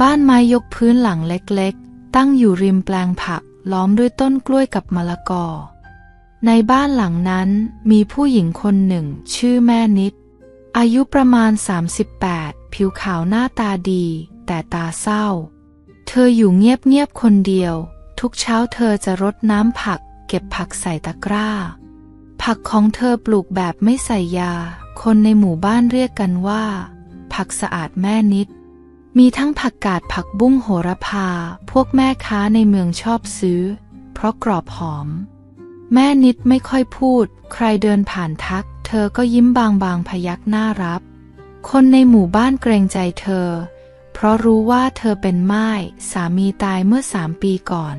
บ้านไม้ยกพื้นหลังเล็กๆ ตั้งอยู่ริมแปลงผักล้อมด้วยต้นกล้วยกับมะละกอ ในบ้านหลังนั้นมีผู้หญิงคนหนึ่ง ชื่อแม่นิด อายุประมาณ 38 ผิวขาวหน้าตาดี แต่ตาเศร้า เธออยู่เงียบๆคนเดียว ทุกเช้าเธอจะรดน้ำผัก เก็บผักใส่ตะกร้า ผักของเธอปลูกแบบไม่ใส่ยา คนในหมู่บ้านเรียกกันว่า ผักสะอาดแม่นิด มีทั้งผักกาดผักบุ้งโหระพา พวกแม่ค้าในเมืองชอบซื้อ เพราะกรอบหอม แม่นิดไม่ค่อยพูด ใครเดินผ่านทัก เธอก็ยิ้มบางๆพยักหน้ารับ คนในหมู่บ้านเกรงใจเธอ เพราะรู้ว่าเธอเป็นม่ายสามีตายเมื่อสามปีก่อน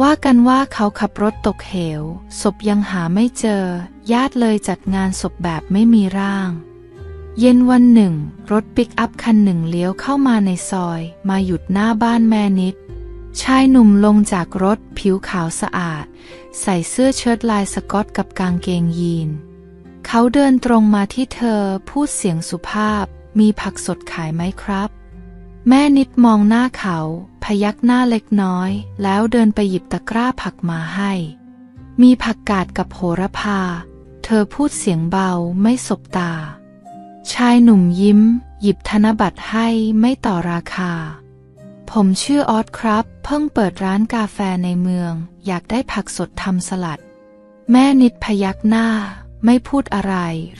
ว่ากันว่าเขาขับรถตกเหว ศพยังหาไม่เจอ ญาติเลยจัดงานศพแบบไม่มีร่าง เย็นวันหนึ่ง รถปิกอัพคันหนึ่งเลี้ยวเข้ามาในซอย มาหยุดหน้าบ้านแม่นิด ชายหนุ่มลงจากรถผิวขาวสะอาด ใส่เสื้อเชิ้ตลายสกอตกับกางเกงยีน เขาเดินตรงมาที่เธอพูดเสียงสุภาพ มีผักสดขายไหมครับ แม่นิดมองหน้าเขา พยักหน้าเล็กน้อย แล้วเดินไปหยิบตะกร้าผักมาให้ มีผักกาดกับโหระพา เธอพูดเสียงเบาไม่สบตา ชายหนุ่มยิ้ม หยิบธนบัตรให้ไม่ต่อราคา ผมชื่อออสครับ เพิ่งเปิดร้านกาแฟในเมือง อยากได้ผักสดทำสลัด แม่นิดพยักหน้า ไม่พูดอะไร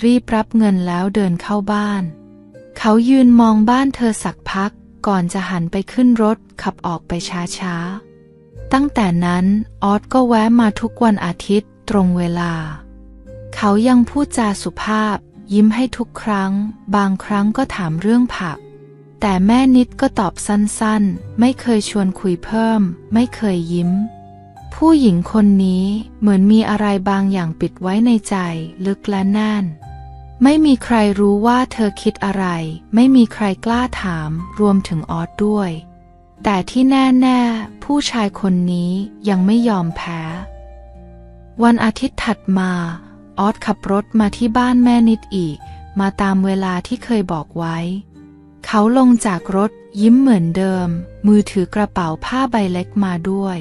รีบรับเงินแล้วเดินเข้าบ้าน เขายืนมองบ้านเธอสักพัก ก่อนจะหันไปขึ้นรถขับออกไปช้าๆ ตั้งแต่นั้นออสก็แวะมาทุกวันอาทิตย์ตรงเวลา เขายังพูดจาสุภาพ ยิ้มให้ทุกครั้ง บางครั้งก็ถามเรื่องผัก แต่แม่นิดก็ตอบสั้นๆ ไม่เคยชวนคุยเพิ่ม ไม่เคยยิ้ม ผู้หญิงคนนี้เหมือนมีอะไรบางอย่างปิดไว้ในใจ ลึกและแน่น ไม่มีใครรู้ว่าเธอคิดอะไร ไม่มีใครกล้าถาม รวมถึงออสด้วย แต่ที่แน่ๆ ผู้ชายคนนี้ยังไม่ยอมแพ้วันอาทิตย์ถัดมา ออสขับรถมาที่บ้านแม่นิดอีก มาตามเวลาที่เคยบอกไว้ เขาลงจากรถยิ้มเหมือนเดิม มือถือกระเป๋าผ้าใบเล็กมาด้วย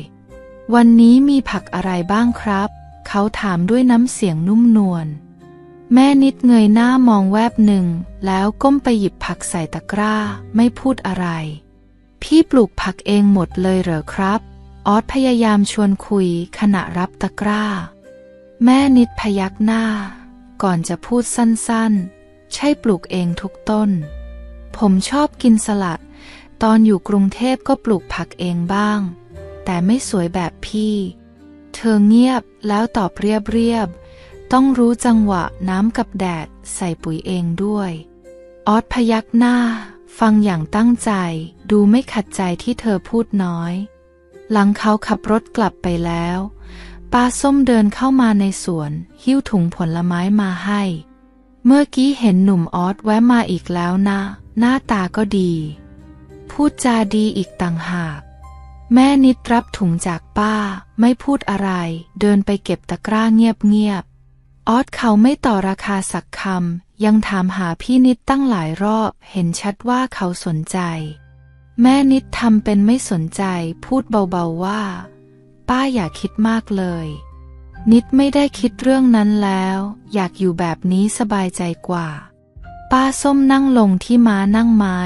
วันนี้มีผักอะไรบ้างครับ เขาถามด้วยน้ำเสียงนุ่มนวล แม่นิดเงยหน้ามองแวบหนึ่ง แล้วก้มไปหยิบผักใส่ตะกร้า ไม่พูดอะไร พี่ปลูกผักเองหมดเลยเหรอครับ ออสพยายามชวนคุยขณะรับตะกร้า แม่นิดพยักหน้า ก่อนจะพูดสั้นๆ ใช่ปลูกเองทุกต้น ผมชอบกินสลัด ตอนอยู่กรุงเทพก็ปลูกผักเองบ้าง แต่ไม่สวยแบบพี่ เธอเงียบแล้วตอบเรียบๆ ต้องรู้จังหวะน้ำกับแดดใส่ปุ๋ยเองด้วย ออสพยักหน้า ฟังอย่างตั้งใจ ดูไม่ขัดใจที่เธอพูดน้อย หลังเขาขับรถกลับไปแล้ว ป้าส้มเดินเข้ามาในสวน หิ้วถุงผลไม้มาให้ เมื่อกี้เห็นหนุ่มออสแวะมาอีกแล้วนะ หน้าตาก็ดี พูดจาดีอีกต่างหาก แม่นิดรับถุงจากป้า ไม่พูดอะไร เดินไปเก็บตะกร้าเงียบๆออสเขาไม่ต่อราคาสักคำยังถามหาพี่นิดตั้งหลายรอบ เห็นชัดว่าเขาสนใจ แม่นิดทำเป็นไม่สนใจ พูดเบาๆว่า ป้าอย่าคิดมากเลย นิดไม่ได้คิดเรื่องนั้นแล้ว อยากอยู่แบบนี้สบายใจกว่า ป้าส้มนั่งลงที่ม้านั่งไม้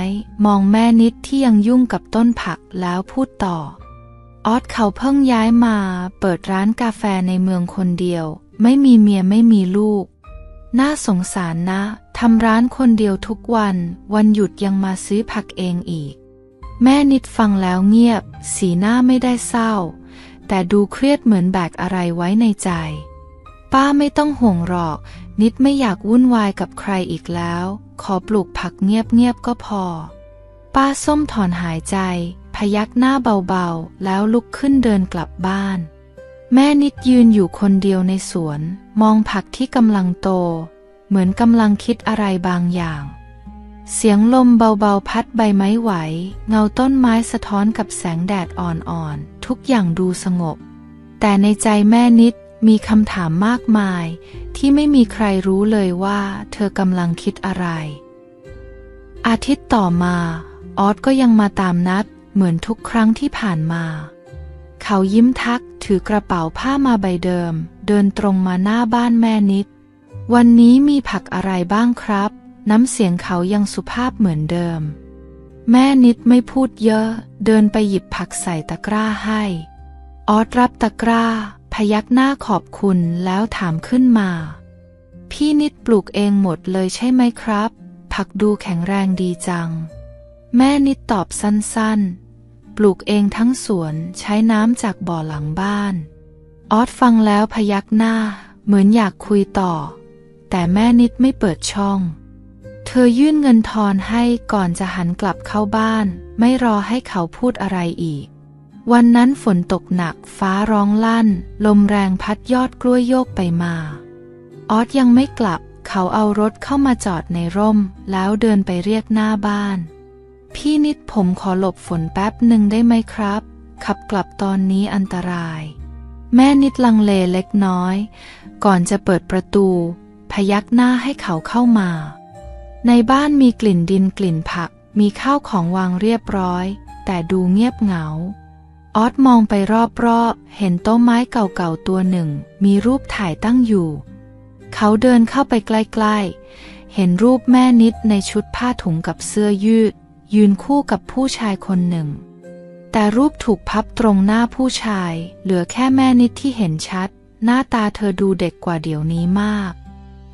มองแม่นิดที่ยังยุ่งกับต้นผักแล้วพูดต่อ ออสเขาเพิ่งย้ายมาเปิดร้านกาแฟในเมืองคนเดียว ไม่มีเมียไม่มีลูก น่าสงสารนะทำร้านคนเดียวทุกวัน วันหยุดยังมาซื้อผักเองอีก แม่นิดฟังแล้วเงียบ สีหน้าไม่ได้เศร้า แต่ดูเครียดเหมือนแบกอะไรไว้ในใจ ป้าไม่ต้องห่วงหรอก นิดไม่อยากวุ่นวายกับใครอีกแล้ว ขอปลูกผักเงียบๆก็พอ ป้าส้มถอนหายใจ พยักหน้าเบาๆ แล้วลุกขึ้นเดินกลับบ้าน แม่นิดยืนอยู่คนเดียวในสวน มองผักที่กำลังโต เหมือนกำลังคิดอะไรบางอย่าง เสียงลมเบาๆ พัดใบไม้ไหว เงาต้นไม้สะท้อนกับแสงแดดอ่อนๆ ทุกอย่างดูสงบ แต่ในใจแม่นิดมีคำถามมากมาย ที่ไม่มีใครรู้เลยว่าเธอกำลังคิดอะไร อาทิตย์ต่อมา ออสก็ยังมาตามนัด เหมือนทุกครั้งที่ผ่านมา เขายิ้มทักถือกระเป๋าผ้ามาใบเดิม เดินตรงมาหน้าบ้านแม่นิด วันนี้มีผักอะไรบ้างครับ น้ำเสียงเขายังสุภาพเหมือนเดิม แม่นิดไม่พูดเยอะ เดินไปหยิบผักใส่ตะกร้าให้ ออสรับตะกร้า พยักหน้าขอบคุณแล้วถามขึ้นมา พี่นิดปลูกเองหมดเลยใช่ไหมครับ ผักดูแข็งแรงดีจัง แม่นิดตอบสั้นๆ ปลูกเองทั้งสวนใช้น้ำจากบ่อหลังบ้าน ออสฟังแล้วพยักหน้า เหมือนอยากคุยต่อ แต่แม่นิดไม่เปิดช่อง เธอยื่นเงินทอนให้ก่อนจะหันกลับเข้าบ้าน ไม่รอให้เขาพูดอะไรอีก วันนั้นฝนตกหนักฟ้าร้องลั่น ลมแรงพัดยอดกล้วยโยกไปมา ออสยังไม่กลับ เขาเอารถเข้ามาจอดในร่ม แล้วเดินไปเรียกหน้าบ้าน พี่นิดผมขอหลบฝนแป๊บหนึ่งได้ไหมครับ ขับกลับตอนนี้อันตราย แม่นิดลังเลเล็กน้อย ก่อนจะเปิดประตู พยักหน้าให้เขาเข้ามา ในบ้านมีกลิ่นดินกลิ่นผัก มีข้าวของวางเรียบร้อย แต่ดูเงียบเหงา ออสมองไปรอบๆ เห็นโต๊ะไม้เก่าๆตัวหนึ่ง มีรูปถ่ายตั้งอยู่ เขาเดินเข้าไปใกล้ๆ เห็นรูปแม่นิดในชุดผ้าถุงกับเสื้อยืด ยืนคู่กับผู้ชายคนหนึ่ง แต่รูปถูกพับตรงหน้าผู้ชาย เหลือแค่แม่นิดที่เห็นชัด หน้าตาเธอดูเด็กกว่าเดี๋ยวนี้มาก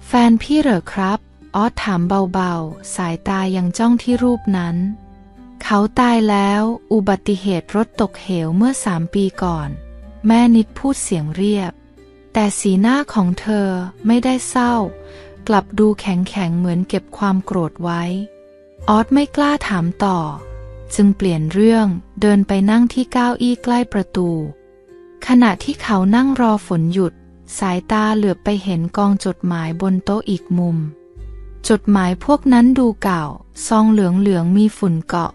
แฟนพี่เหรอครับ ออสถามเบาๆ สายตายังจ้องที่รูปนั้น เขาตายแล้วอุบัติเหตุรถตกเหวเมื่อสามปีก่อน แม่นิดพูดเสียงเรียบ แต่สีหน้าของเธอไม่ได้เศร้า กลับดูแข็งแข็งๆเหมือนเก็บความโกรธไว้ ออสไม่กล้าถามต่อ จึงเปลี่ยนเรื่องเดินไปนั่งที่เก้าอี้ใกล้ประตู ขณะที่เขานั่งรอฝนหยุด สายตาเหลือบไปเห็นกองจดหมายบนโต๊ะอีกมุม จดหมายพวกนั้นดูเก่า ซองเหลืองๆมีฝุ่นเกาะ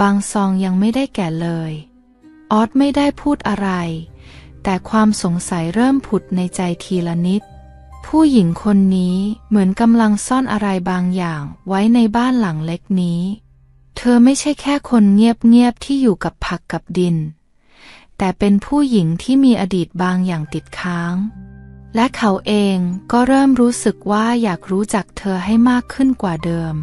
บางซองยังไม่ได้แก่เลย ออสไม่ได้พูดอะไร แต่ความสงสัยเริ่มผุดในใจทีละนิด ผู้หญิงคนนี้เหมือนกำลังซ่อนอะไรบางอย่างไว้ในบ้านหลังเล็กนี้ เธอไม่ใช่แค่คนเงียบๆที่อยู่กับผักกับดิน แต่เป็นผู้หญิงที่มีอดีตบางอย่างติดค้าง และเขาเองก็เริ่มรู้สึกว่าอยากรู้จักเธอให้มากขึ้นกว่าเดิม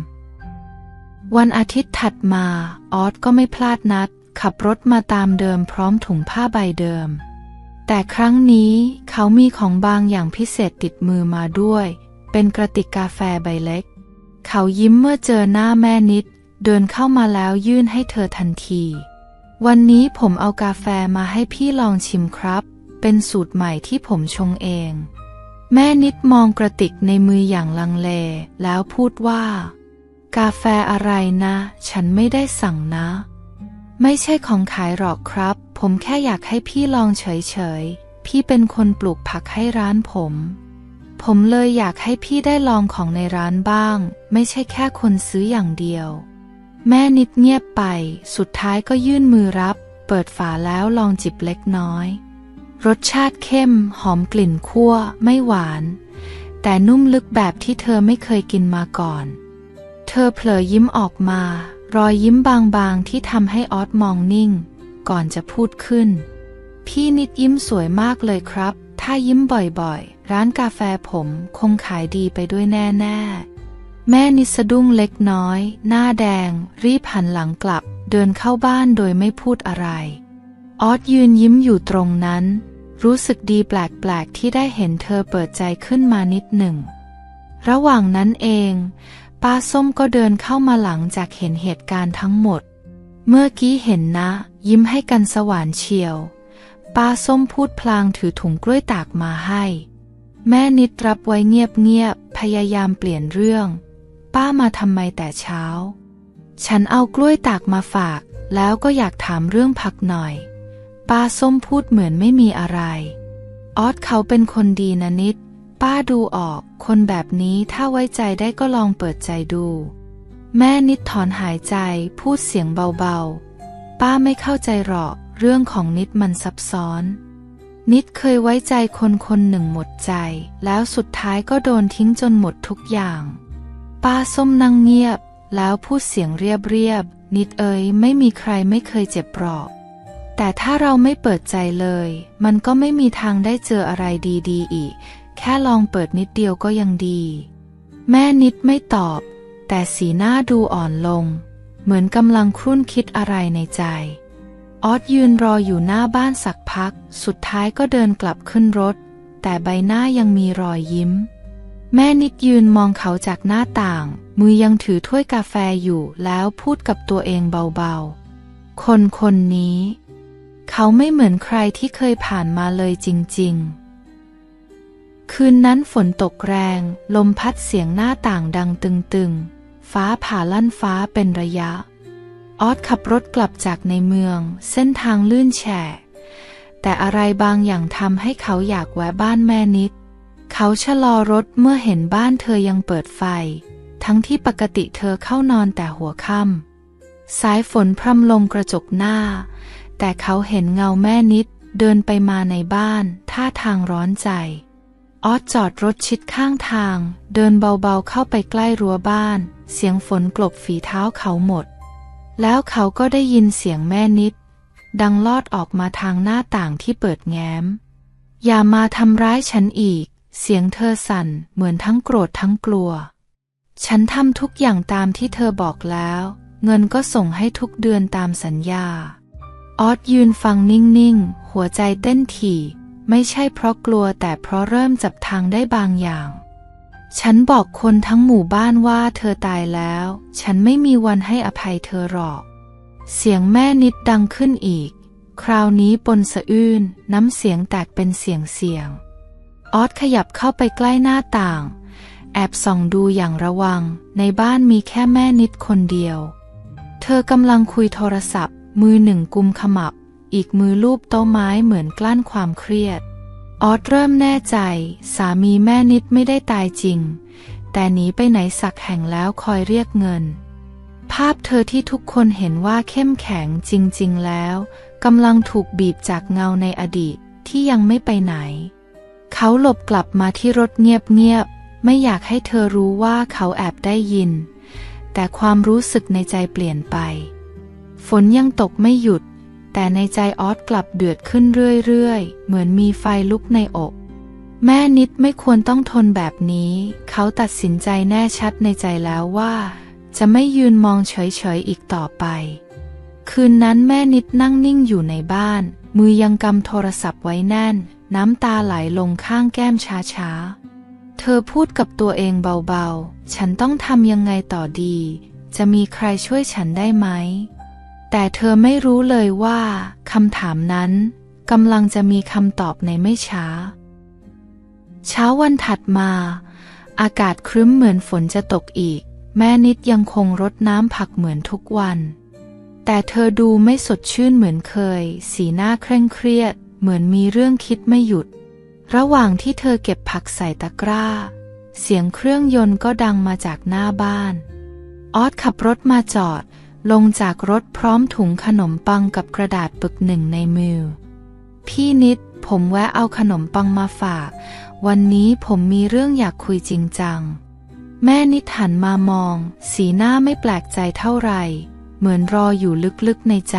วันอาทิตย์ถัดมา ออสก็ไม่พลาดนัด ขับรถมาตามเดิมพร้อมถุงผ้าใบเดิม แต่ครั้งนี้เขามีของบางอย่างพิเศษติดมือมาด้วย เป็นกระติกกาแฟใบเล็ก เขายิ้มเมื่อเจอหน้าแม่นิด เดินเข้ามาแล้วยื่นให้เธอทันที วันนี้ผมเอากาแฟมาให้พี่ลองชิมครับ เป็นสูตรใหม่ที่ผมชงเอง แม่นิดมองกระติกในมืออย่างลังเล แล้วพูดว่า กาแฟอะไรนะ ฉันไม่ได้สั่งนะ ไม่ใช่ของขายหรอกครับ ผมแค่อยากให้พี่ลองเฉยๆ พี่เป็นคนปลูกผักให้ร้านผม ผมเลยอยากให้พี่ได้ลองของในร้านบ้าง ไม่ใช่แค่คนซื้ออย่างเดียว แม่นิดเงียบไป สุดท้ายก็ยื่นมือรับ เปิดฝาแล้วลองจิบเล็กน้อย รสชาติเข้มหอมกลิ่นคั่วไม่หวาน แต่นุ่มลึกแบบที่เธอไม่เคยกินมาก่อน เธอเผลอยิ้มออกมา รอยยิ้มบางๆที่ทำให้ออสมองนิ่ง ก่อนจะพูดขึ้น พี่นิดยิ้มสวยมากเลยครับ ถ้ายิ้มบ่อยๆ ร้านกาแฟผมคงขายดีไปด้วยแน่ๆ แม่นิดสะดุ้งเล็กน้อย หน้าแดง รีบหันหลังกลับ เดินเข้าบ้านโดยไม่พูดอะไร ออสยืนยิ้มอยู่ตรงนั้น รู้สึกดีแปลกๆ ที่ได้เห็นเธอเปิดใจขึ้นมานิดหนึ่ง ระหว่างนั้นเอง ป้าส้มก็เดินเข้ามาหลังจากเห็นเหตุการณ์ทั้งหมด เมื่อกี้เห็นนะ ยิ้มให้กันสว่านเชียว ป้าส้มพูดพลางถือถุงกล้วยตากมาให้ แม่นิดรับไว้เงียบๆ พยายามเปลี่ยนเรื่อง ป้ามาทำไมแต่เช้า ฉันเอากล้วยตากมาฝาก แล้วก็อยากถามเรื่องผักหน่อย ป้าส้มพูดเหมือนไม่มีอะไร ออสเขาเป็นคนดีนะนิด ป้าดูออก คนแบบนี้ถ้าไว้ใจได้ก็ลองเปิดใจดู แม่นิดถอนหายใจพูดเสียงเบาๆ ป้าไม่เข้าใจหรอก เรื่องของนิดมันซับซ้อน นิดเคยไว้ใจคนคนหนึ่งหมดใจ แล้วสุดท้ายก็โดนทิ้งจนหมดทุกอย่าง ป้าส้มนั่งเงียบ แล้วพูดเสียงเรียบๆนิดเอ๋ยไม่มีใครไม่เคยเจ็บปลอบ แต่ถ้าเราไม่เปิดใจเลย มันก็ไม่มีทางได้เจออะไรดีๆ อีก แค่ลองเปิดนิดเดียวก็ยังดี แม่นิดไม่ตอบ แต่สีหน้าดูอ่อนลง เหมือนกำลังครุ่นคิดอะไรในใจ ออสยืนรออยู่หน้าบ้านสักพัก สุดท้ายก็เดินกลับขึ้นรถ แต่ใบหน้ายังมีรอยยิ้ม แม่นิดยืนมองเขาจากหน้าต่าง มือยังถือถ้วยกาแฟอยู่แล้วพูดกับตัวเองเบาๆ คนคนนี้ เขาไม่เหมือนใครที่เคยผ่านมาเลยจริง ๆ คืนนั้นฝนตกแรง ลมพัดเสียงหน้าต่างดังตึงๆ ฟ้าผ่าลั่นฟ้าเป็นระยะ ออสขับรถกลับจากในเมือง เส้นทางลื่นแฉะแต่อะไรบางอย่างทำให้เขาอยากแวะบ้านแม่นิด เขาชะลอรถเมื่อเห็นบ้านเธอยังเปิดไฟ ทั้งที่ปกติเธอเข้านอนแต่หัวค่ำสายฝนพรำลงกระจกหน้า แต่เขาเห็นเงาแม่นิดเดินไปมาในบ้าน ท่าทางร้อนใจ ออสจอดรถชิดข้างทาง เดินเบาๆเข้าไปใกล้รั้วบ้าน เสียงฝนกลบฝีเท้าเขาหมด แล้วเขาก็ได้ยินเสียงแม่นิด ดังลอดออกมาทางหน้าต่างที่เปิดแง้ม อย่ามาทำร้ายฉันอีก เสียงเธอสั่นเหมือนทั้งโกรธทั้งกลัว ฉันทำทุกอย่างตามที่เธอบอกแล้ว เงินก็ส่งให้ทุกเดือนตามสัญญา ออสยืนฟังนิ่งๆ หัวใจเต้นถี่ ไม่ใช่เพราะกลัวแต่เพราะเริ่มจับทางได้บางอย่าง ฉันบอกคนทั้งหมู่บ้านว่าเธอตายแล้ว ฉันไม่มีวันให้อภัยเธอหรอก เสียงแม่นิดดังขึ้นอีก คราวนี้ปนสะอื้นน้ำเสียงแตกเป็นเสียงเสียง ออสขยับเข้าไปใกล้หน้าต่าง แอบส่องดูอย่างระวัง ในบ้านมีแค่แม่นิดคนเดียว เธอกำลังคุยโทรศัพท์ มือหนึ่งกุมขมับ อีกมือลูบโต๊ะไม้เหมือนกลั้นความเครียด ออสเริ่มแน่ใจ สามีแม่นิดไม่ได้ตายจริง แต่หนีไปไหนสักแห่งแล้วคอยเรียกเงิน ภาพเธอที่ทุกคนเห็นว่าเข้มแข็งจริง ๆ แล้วกำลังถูกบีบจากเงาในอดีตที่ยังไม่ไปไหน เขาหลบกลับมาที่รถเงียบ ๆ ไม่อยากให้เธอรู้ว่าเขาแอบได้ยิน แต่ความรู้สึกในใจเปลี่ยนไป ฝนยังตกไม่หยุด แต่ในใจออสกลับเดือดขึ้นเรื่อยๆ เหมือนมีไฟลุกในอก แม่นิดไม่ควรต้องทนแบบนี้ เขาตัดสินใจแน่ชัดในใจแล้วว่า จะไม่ยืนมองเฉยๆอีกต่อไป คืนนั้นแม่นิดนั่งนิ่งอยู่ในบ้าน มือยังกำโทรศัพท์ไว้แน่น น้ำตาไหลลงข้างแก้มช้าๆเธอพูดกับตัวเองเบาๆ ฉันต้องทำยังไงต่อดี จะมีใครช่วยฉันได้ไหม แต่เธอไม่รู้เลยว่าคำถามนั้นกำลังจะมีคำตอบในไม่ช้า เช้าวันถัดมา อากาศครึ้มเหมือนฝนจะตกอีก แม่นิดยังคงรดน้ำผักเหมือนทุกวัน แต่เธอดูไม่สดชื่นเหมือนเคย สีหน้าเคร่งเครียด เหมือนมีเรื่องคิดไม่หยุด ระหว่างที่เธอเก็บผักใส่ตะกร้า เสียงเครื่องยนต์ก็ดังมาจากหน้าบ้าน ออสขับรถมาจอด ลงจากรถพร้อมถุงขนมปังกับกระดาษปึกหนึ่งในมือ พี่นิด ผมแวะเอาขนมปังมาฝาก วันนี้ผมมีเรื่องอยากคุยจริงจัง แม่นิดหันมามอง สีหน้าไม่แปลกใจเท่าไหร่ เหมือนรออยู่ลึกๆในใจ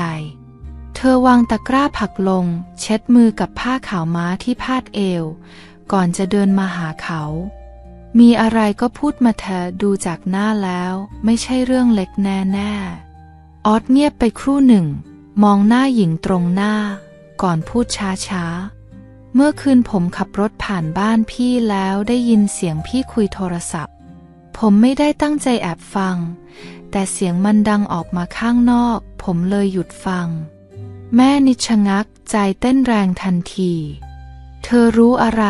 เธอวางตะกร้าผักลง เช็ดมือกับผ้าขาวม้าที่พาดเอว ก่อนจะเดินมาหาเขา มีอะไรก็พูดมาเถอดูจากหน้าแล้ว ไม่ใช่เรื่องเล็กแน่ๆ ออสเงียบไปครู่หนึ่ง มองหน้าหญิงตรงหน้า ก่อนพูดช้าๆ เมื่อคืนผมขับรถผ่านบ้านพี่แล้วได้ยินเสียงพี่คุยโทรศัพท์ ผมไม่ได้ตั้งใจแอบฟัง แต่เสียงมันดังออกมาข้างนอก ผมเลยหยุดฟัง แม่นิชะงักใจเต้นแรงทันที เธอรู้อะไร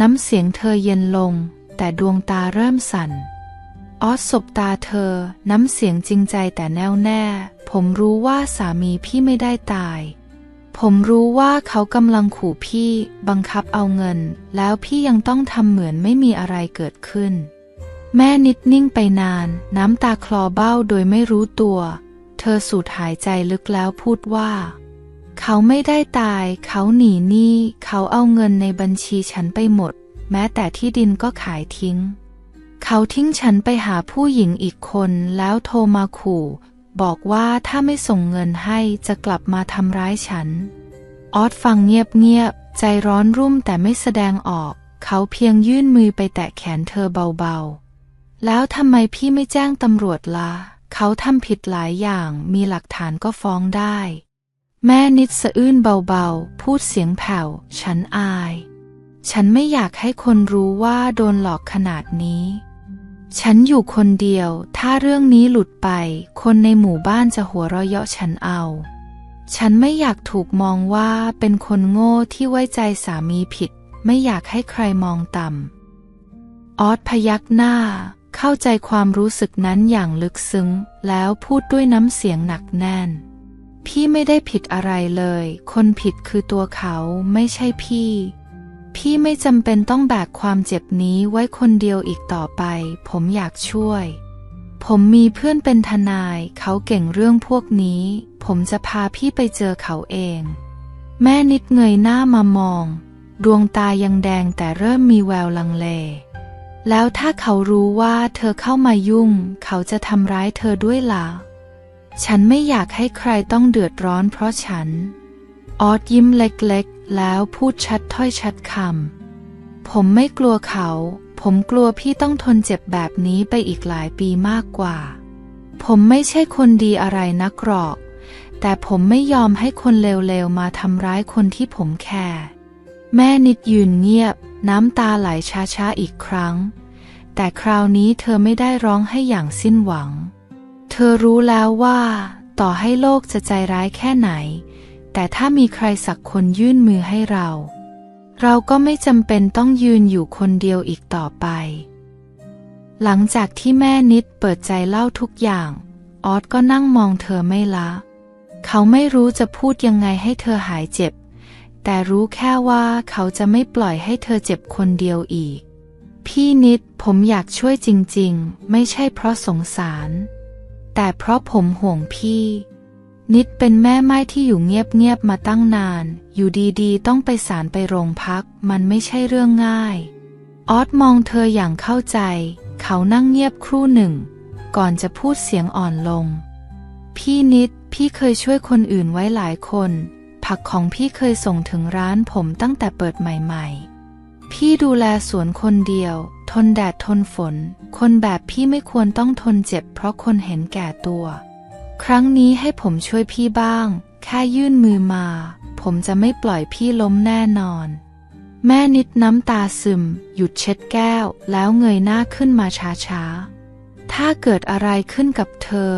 น้ำเสียงเธอเย็นลง แต่ดวงตาเริ่มสั่น ออสสบตาเธอ น้ำเสียงจริงใจแต่แน่วแน่ ผมรู้ว่าสามีพี่ไม่ได้ตาย ผมรู้ว่าเขากำลังขู่พี่บังคับเอาเงิน แล้วพี่ยังต้องทำเหมือนไม่มีอะไรเกิดขึ้น แม่นิดนิ่งไปนาน น้ำตาคลอเบ้าโดยไม่รู้ตัว เธอสูดหายใจลึกแล้วพูดว่า เขาไม่ได้ตาย เขาหนีหนี้ เขาเอาเงินในบัญชีฉันไปหมด แม้แต่ที่ดินก็ขายทิ้ง เขาทิ้งฉันไปหาผู้หญิงอีกคนแล้วโทรมาขู่ บอกว่าถ้าไม่ส่งเงินให้จะกลับมาทำร้ายฉัน ออสฟังเงียบๆ ใจร้อนรุ่มแต่ไม่แสดงออก เขาเพียงยื่นมือไปแตะแขนเธอเบาๆ แล้วทำไมพี่ไม่แจ้งตำรวจละ่ะ เขาทำผิดหลายอย่างมีหลักฐานก็ฟ้องได้ แม่นิดสะอื้นเบาๆ พูดเสียงแผ่ว ฉันอาย ฉันไม่อยากให้คนรู้ว่าโดนหลอกขนาดนี้ ฉันอยู่คนเดียว ถ้าเรื่องนี้หลุดไป คนในหมู่บ้านจะหัวเราะเยาะฉันเอา ฉันไม่อยากถูกมองว่าเป็นคนโง่ที่ไว้ใจสามีผิด ไม่อยากให้ใครมองต่ำ ออสพยักหน้า เข้าใจความรู้สึกนั้นอย่างลึกซึ้ง แล้วพูดด้วยน้ำเสียงหนักแน่น พี่ไม่ได้ผิดอะไรเลย คนผิดคือตัวเขาไม่ใช่พี่ พี่ไม่จำเป็นต้องแบกความเจ็บนี้ไว้คนเดียวอีกต่อไป ผมอยากช่วย ผมมีเพื่อนเป็นทนาย เขาเก่งเรื่องพวกนี้ ผมจะพาพี่ไปเจอเขาเอง แม่นิดเงยหน้ามามอง ดวงตายังแดงแต่เริ่มมีแววลังเล แล้วถ้าเขารู้ว่าเธอเข้ามายุ่ง เขาจะทำร้ายเธอด้วยล่ะฉันไม่อยากให้ใครต้องเดือดร้อนเพราะฉัน ออดยิ้มเล็กๆ แล้วพูดชัดถ้อยชัดคำ ผมไม่กลัวเขา ผมกลัวพี่ต้องทนเจ็บแบบนี้ไปอีกหลายปีมากกว่า ผมไม่ใช่คนดีอะไรนักหรอก แต่ผมไม่ยอมให้คนเลวๆ มาทำร้ายคนที่ผมแคร์แม่นิดยืนเงียบ น้ำตาไหลช้าๆ อีกครั้ง แต่คราวนี้เธอไม่ได้ร้องให้อย่างสิ้นหวัง เธอรู้แล้วว่า ต่อให้โลกจะใจร้ายแค่ไหน แต่ถ้ามีใครสักคนยื่นมือให้เรา เราก็ไม่จำเป็นต้องยืนอยู่คนเดียวอีกต่อไป หลังจากที่แม่นิดเปิดใจเล่าทุกอย่าง ออสก็นั่งมองเธอไม่ละ เขาไม่รู้จะพูดยังไงให้เธอหายเจ็บ แต่รู้แค่ว่าเขาจะไม่ปล่อยให้เธอเจ็บคนเดียวอีก พี่นิดผมอยากช่วยจริง ๆ ไม่ใช่เพราะสงสาร แต่เพราะผมห่วงพี่ นิดเป็นแม่ไม้ที่อยู่เงียบๆมาตั้งนาน อยู่ดีๆ ต้องไปศาลไปโรงพัก มันไม่ใช่เรื่องง่าย ออสมองเธออย่างเข้าใจ เขานั่งเงียบครู่หนึ่ง ก่อนจะพูดเสียงอ่อนลง พี่นิด พี่เคยช่วยคนอื่นไว้หลายคน ผักของพี่เคยส่งถึงร้านผมตั้งแต่เปิดใหม่ๆ พี่ดูแลสวนคนเดียว ทนแดดทนฝน คนแบบพี่ไม่ควรต้องทนเจ็บ เพราะคนเห็นแก่ตัว ครั้งนี้ให้ผมช่วยพี่บ้าง แค่ยื่นมือมา ผมจะไม่ปล่อยพี่ล้มแน่นอน แม่นิดน้ำตาซึม หยุดเช็ดแก้ว แล้วเงยหน้าขึ้นมาช้าๆ ถ้าเกิดอะไรขึ้นกับเธอ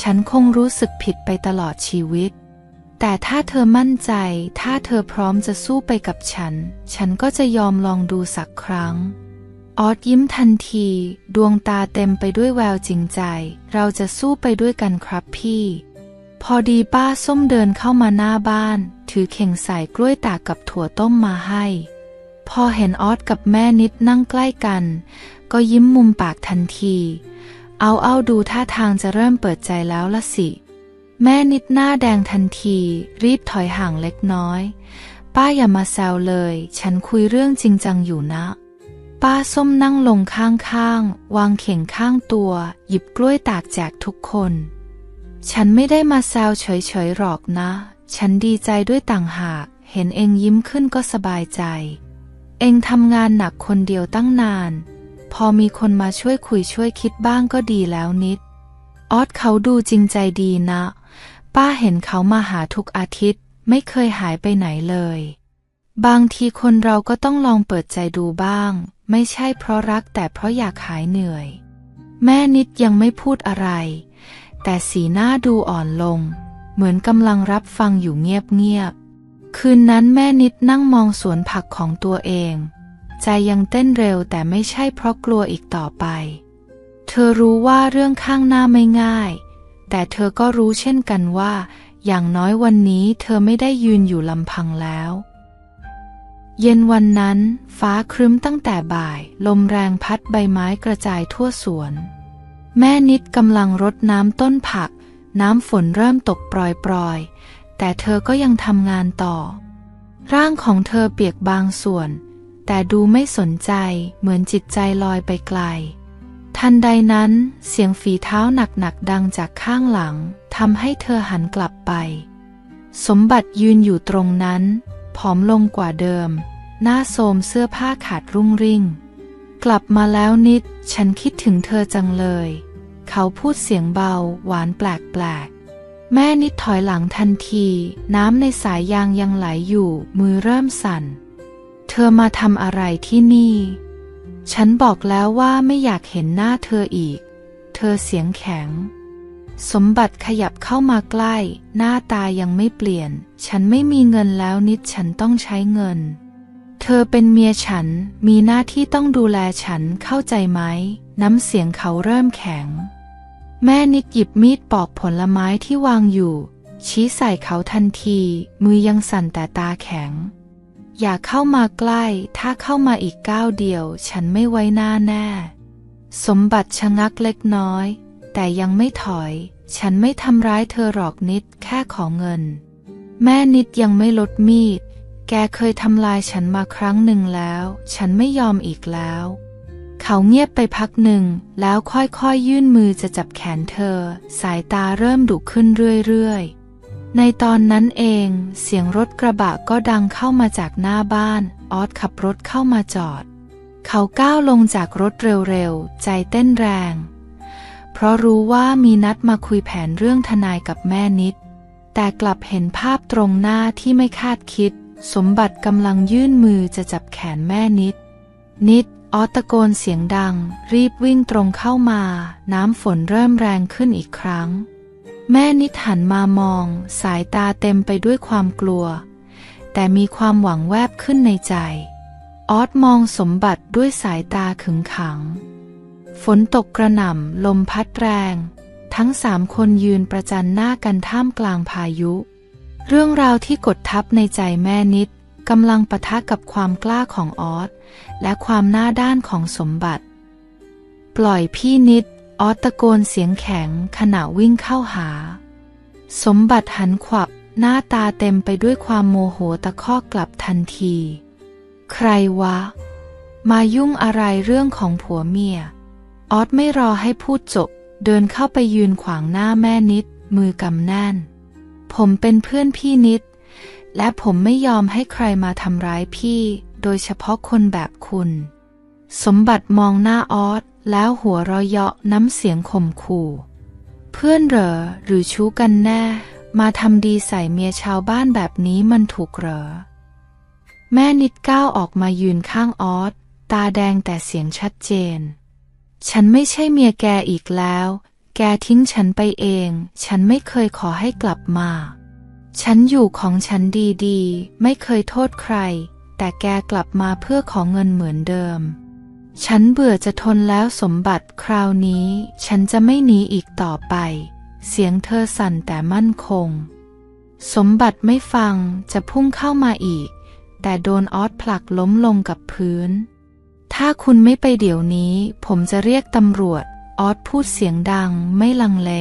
ฉันคงรู้สึกผิดไปตลอดชีวิต แต่ถ้าเธอมั่นใจ ถ้าเธอพร้อมจะสู้ไปกับฉัน ฉันก็จะยอมลองดูสักครั้ง ออดยิ้มทันที ดวงตาเต็มไปด้วยแววจริงใจ เราจะสู้ไปด้วยกันครับพี่ พอดีป้าส้มเดินเข้ามาหน้าบ้าน ถือเข่งใส่กล้วยตากกับถั่วต้มมาให้ พอเห็นออดกับแม่นิดนั่งใกล้กัน ก็ยิ้มมุมปากทันที เอาเอาดูท่าทางจะเริ่มเปิดใจแล้วละสิ แม่นิดหน้าแดงทันที รีบถอยห่างเล็กน้อย ป้าอย่ามาแซวเลย ฉันคุยเรื่องจริงจังอยู่นะ ป้าส้มนั่งลงข้างๆ วางเข่งข้างตัว หยิบกล้วยตากแจกทุกคน ฉันไม่ได้มาแซวเฉยๆหรอกนะ ฉันดีใจด้วยต่างหาก เห็นเองยิ้มขึ้นก็สบายใจ เองทำงานหนักคนเดียวตั้งนาน พอมีคนมาช่วยคุยช่วยคิดบ้างก็ดีแล้วนิด ออสเขาดูจริงใจดีนะ ป้าเห็นเขามาหาทุกอาทิตย์ ไม่เคยหายไปไหนเลย บางทีคนเราก็ต้องลองเปิดใจดูบ้าง ไม่ใช่เพราะรักแต่เพราะอยากหายเหนื่อย แม่นิดยังไม่พูดอะไร แต่สีหน้าดูอ่อนลง เหมือนกำลังรับฟังอยู่เงียบๆ คืนนั้นแม่นิดนั่งมองสวนผักของตัวเอง ใจยังเต้นเร็วแต่ไม่ใช่เพราะกลัวอีกต่อไป เธอรู้ว่าเรื่องข้างหน้าไม่ง่าย แต่เธอก็รู้เช่นกันว่า อย่างน้อยวันนี้เธอไม่ได้ยืนอยู่ลำพังแล้ว เย็นวันนั้น ฟ้าครึ้มตั้งแต่บ่าย ลมแรงพัดใบไม้กระจายทั่วสวน แม่นิดกำลังรดน้ำต้นผัก น้ำฝนเริ่มตกปรอยๆ แต่เธอก็ยังทำงานต่อ ร่างของเธอเปียกบางส่วน แต่ดูไม่สนใจเหมือนจิตใจลอยไปไกล ทันใดนั้น เสียงฝีเท้าหนักๆดังจากข้างหลังทำให้เธอหันกลับไป สมบัติยืนอยู่ตรงนั้น ผอมลงกว่าเดิม หน้าโทรมเสื้อผ้าขาดรุ่งริ่ง กลับมาแล้วนิด ฉันคิดถึงเธอจังเลย เขาพูดเสียงเบา หวานแปลกๆ แม่นิดถอยหลังทันที น้ำในสายยางยังไหลอยู่ มือเริ่มสั่น เธอมาทำอะไรที่นี่ ฉันบอกแล้วว่าไม่อยากเห็นหน้าเธออีก เธอเสียงแข็ง สมบัติขยับเข้ามาใกล้ หน้าตายังไม่เปลี่ยน ฉันไม่มีเงินแล้วนิดฉันต้องใช้เงิน เธอเป็นเมียฉันมีหน้าที่ต้องดูแลฉันเข้าใจไหม น้ำเสียงเขาเริ่มแข็ง แม่นิดหยิบมีดปอกผลไม้ที่วางอยู่ ชี้ใส่เขาทันที มือยังสั่นแต่ตาแข็ง อย่าเข้ามาใกล้ ถ้าเข้ามาอีกก้าวเดียว ฉันไม่ไว้หน้าแน่ สมบัติชะงักเล็กน้อย แต่ยังไม่ถอย ฉันไม่ทำร้ายเธอหรอกนิดแค่ขอเงิน แม่นิดยังไม่ลดมีด แกเคยทำลายฉันมาครั้งหนึ่งแล้ว ฉันไม่ยอมอีกแล้ว เขาเงียบไปพักหนึ่ง แล้วค่อยๆยื่นมือจะจับแขนเธอ สายตาเริ่มดุขึ้นเรื่อยๆในตอนนั้นเองเสียงรถกระบะก็ดังเข้ามาจากหน้าบ้าน ออสขับรถเข้ามาจอด เขาก้าวลงจากรถเร็วๆ ใจเต้นแรง เพราะรู้ว่ามีนัดมาคุยแผนเรื่องทนายกับแม่นิด แต่กลับเห็นภาพตรงหน้าที่ไม่คาดคิด สมบัติกำลังยื่นมือจะจับแขนแม่นิด นิดออตะโกนเสียงดัง รีบวิ่งตรงเข้ามา น้ำฝนเริ่มแรงขึ้นอีกครั้ง แม่นิดหันมามอง สายตาเต็มไปด้วยความกลัว แต่มีความหวังแวบขึ้นในใจ ออสมองสมบัติด้วยสายตาขึงขัง ฝนตกกระหน่ำลมพัดแรง ทั้งสามคนยืนประจันหน้ากันท่ามกลางพายุ เรื่องราวที่กดทับในใจแม่นิดกำลังปะทะกับความกล้าของออสและความหน้าด้านของสมบัติ ปล่อยพี่นิดออสตะโกนเสียงแข็งขณะวิ่งเข้าหา สมบัติหันขวับหน้าตาเต็มไปด้วยความโมโหตะคอกกลับทันที ใครวะ มายุ่งอะไรเรื่องของผัวเมีย ออสไม่รอให้พูดจบ เดินเข้าไปยืนขวางหน้าแม่นิด มือกำแน่น ผมเป็นเพื่อนพี่นิด และผมไม่ยอมให้ใครมาทำร้ายพี่ โดยเฉพาะคนแบบคุณ สมบัติมองหน้าออสแล้วหัวเราะเยาะน้ำเสียงข่มขู่ เพื่อนเหรอหรือชู้กันแน่ มาทำดีใส่เมียชาวบ้านแบบนี้มันถูกเหรอ แม่นิดก้าวออกมายืนข้างออสตาแดงแต่เสียงชัดเจน ฉันไม่ใช่เมียแกอีกแล้ว แกทิ้งฉันไปเอง ฉันไม่เคยขอให้กลับมา ฉันอยู่ของฉันดีๆ ไม่เคยโทษใคร แต่แกกลับมาเพื่อขอเงินเหมือนเดิม ฉันเบื่อจะทนแล้วสมบัติคราวนี้ ฉันจะไม่หนีอีกต่อไป เสียงเธอสั่นแต่มั่นคง สมบัติไม่ฟังจะพุ่งเข้ามาอีก แต่โดนออสผลักล้มลงกับพื้น ถ้าคุณไม่ไปเดี๋ยวนี้ ผมจะเรียกตำรวจ ออสพูดเสียงดังไม่ลังเล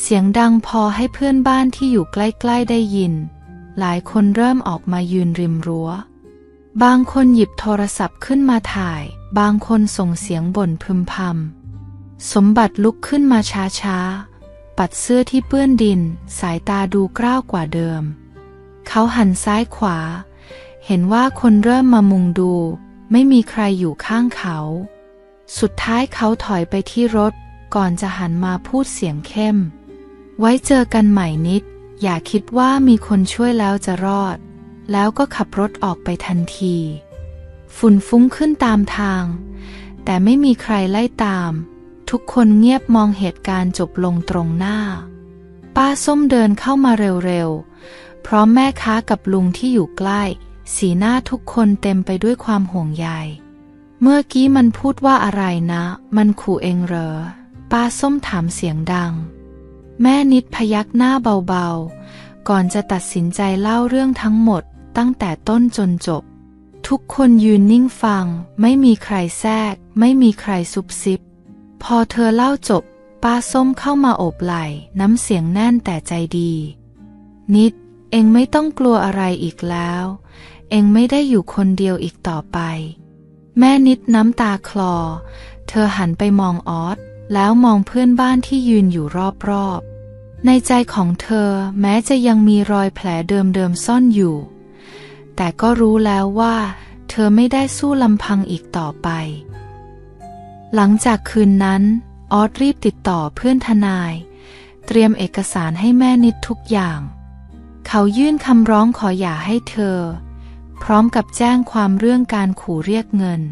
เสียงดังพอให้เพื่อนบ้านที่อยู่ใกล้ ๆ ได้ยิน หลายคนเริ่มออกมายืนริมรั้ว บางคนหยิบโทรศัพท์ขึ้นมาถ่าย บางคนส่งเสียงบ่นพึมพำ สมบัติลุกขึ้นมาช้าๆ ปัดเสื้อที่เปื้อนดิน สายตาดูกล้าวกว่าเดิม เขาหันซ้ายขวา เห็นว่าคนเริ่มมามุงดู ไม่มีใครอยู่ข้างเขา สุดท้ายเขาถอยไปที่รถ ก่อนจะหันมาพูดเสียงเข้ม ไว้เจอกันใหม่นิด อย่าคิดว่ามีคนช่วยแล้วจะรอด แล้วก็ขับรถออกไปทันที ฝุ่นฟุ้งขึ้นตามทาง แต่ไม่มีใครไล่ตาม ทุกคนเงียบมองเหตุการณ์จบลงตรงหน้า ป้าส้มเดินเข้ามาเร็วๆพร้อมแม่ค้ากับลุงที่อยู่ใกล้ สีหน้าทุกคนเต็มไปด้วยความห่วงใย เมื่อกี้มันพูดว่าอะไรนะ มันขู่เองเหรอ ป้าส้มถามเสียงดัง แม่นิดพยักหน้าเบาๆ ก่อนจะตัดสินใจเล่าเรื่องทั้งหมด ตั้งแต่ต้นจนจบ ทุกคนยืนนิ่งฟัง ไม่มีใครแทรก ไม่มีใครซุบซิบ พอเธอเล่าจบ ป้าส้มเข้ามาโอบไหล่ น้ำเสียงแน่นแต่ใจดี นิดเองไม่ต้องกลัวอะไรอีกแล้ว เองไม่ได้อยู่คนเดียวอีกต่อไป แม่นิดน้ำตาคลอ เธอหันไปมองออสแล้วมองเพื่อนบ้านที่ยืนอยู่รอบๆ ในใจของเธอแม้จะยังมีรอยแผลเดิมๆซ่อนอยู่ แต่ก็รู้แล้วว่า เธอไม่ได้สู้ลำพังอีกต่อไป หลังจากคืนนั้นออสรีบติดต่อเพื่อนทนาย เตรียมเอกสารให้แม่นิดทุกอย่าง เขายื่นคำร้องขอหย่าให้เธอ พร้อมกับแจ้งความเรื่องการขู่เรียกเงิน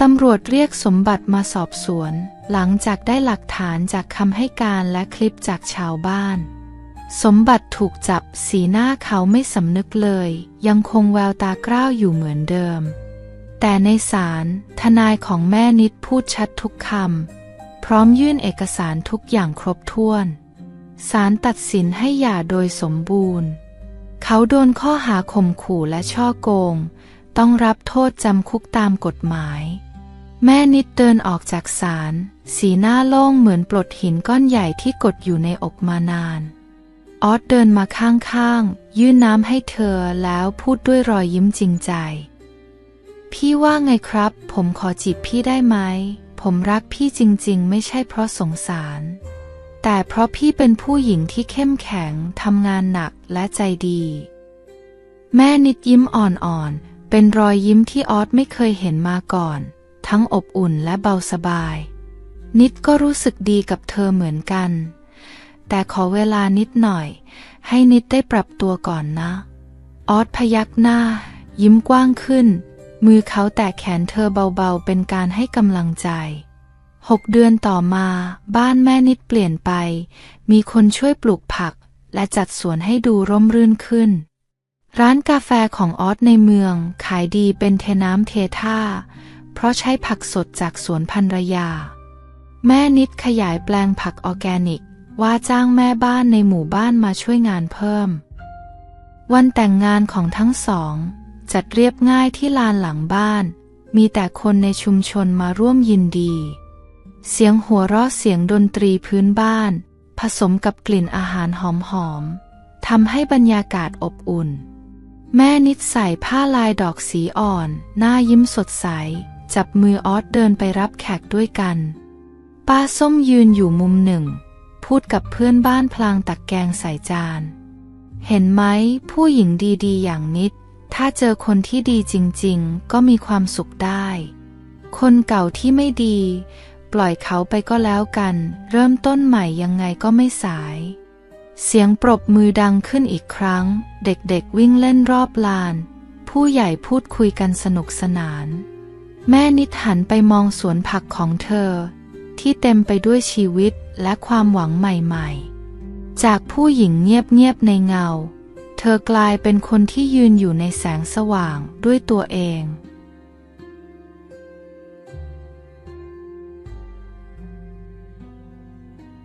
ตำรวจเรียกสมบัติมาสอบสวน หลังจากได้หลักฐานจากคำให้การและคลิปจากชาวบ้าน สมบัติถูกจับสีหน้าเขาไม่สำนึกเลย ยังคงแววตากร้าวอยู่เหมือนเดิม แต่ในศาลทนายของแม่นิดพูดชัดทุกคำพร้อมยื่นเอกสารทุกอย่างครบถ้วนศาลตัดสินให้หย่าโดยสมบูรณ์ เขาโดนข้อหาข่มขู่และช่อโกง ต้องรับโทษจำคุกตามกฎหมาย แม่นิดเดินออกจากศาลสีหน้าโล่งเหมือนปลดหินก้อนใหญ่ที่กดอยู่ในอกมานาน ออสเดินมาข้างๆ ยื่นน้ำให้เธอแล้วพูดด้วยรอยยิ้มจริงใจ พี่ว่าไงครับ ผมขอจีบพี่ได้ไหม ผมรักพี่จริงๆ ไม่ใช่เพราะสงสาร แต่เพราะพี่เป็นผู้หญิงที่เข้มแข็งทำงานหนักและใจดี แม่นิดยิ้มอ่อนๆ เป็นรอยยิ้มที่ออสไม่เคยเห็นมาก่อน ทั้งอบอุ่นและเบาสบาย นิดก็รู้สึกดีกับเธอเหมือนกัน แต่ขอเวลานิดหน่อย ให้นิดได้ปรับตัวก่อนนะ ออสพยักหน้า ยิ้มกว้างขึ้น มือเขาแตะแขนเธอเบาๆ เป็นการให้กำลังใจ หกเดือนต่อมาบ้านแม่นิดเปลี่ยนไป มีคนช่วยปลูกผัก และจัดสวนให้ดูร่มรื่นขึ้น ร้านกาแฟของออสในเมืองขายดีเป็นเทน้ำเทท่า เพราะใช้ผักสดจากสวนพันรยา แม่นิดขยายแปลงผักออแกนิก ว่าจ้างแม่บ้านในหมู่บ้านมาช่วยงานเพิ่ม วันแต่งงานของทั้งสอง จัดเรียบง่ายที่ลานหลังบ้าน มีแต่คนในชุมชนมาร่วมยินดี เสียงหัวเราะเสียงดนตรีพื้นบ้าน ผสมกับกลิ่นอาหารหอมๆทำให้บรรยากาศอบอุ่น แม่นิดใส่ผ้าลายดอกสีอ่อน หน้ายิ้มสดใส จับมือออสเดินไปรับแขกด้วยกัน ป้าส้มยืนอยู่มุมหนึ่ง พูดกับเพื่อนบ้านพลางตักแกงใส่จาน เห็นไหมผู้หญิงดีๆ อย่างนิด ถ้าเจอคนที่ดีจริงๆ ก็มีความสุขได้ คนเก่าที่ไม่ดี ปล่อยเขาไปก็แล้วกัน เริ่มต้นใหม่ยังไงก็ไม่สาย เสียงปรบมือดังขึ้นอีกครั้ง เด็กๆวิ่งเล่นรอบลาน ผู้ใหญ่พูดคุยกันสนุกสนาน แม่นิดหันไปมองสวนผักของเธอ ที่เต็มไปด้วยชีวิตและความหวังใหม่ๆ จากผู้หญิงเงียบๆในเงา เธอกลายเป็นคนที่ยืนอยู่ในแสงสว่างด้วยตัวเอง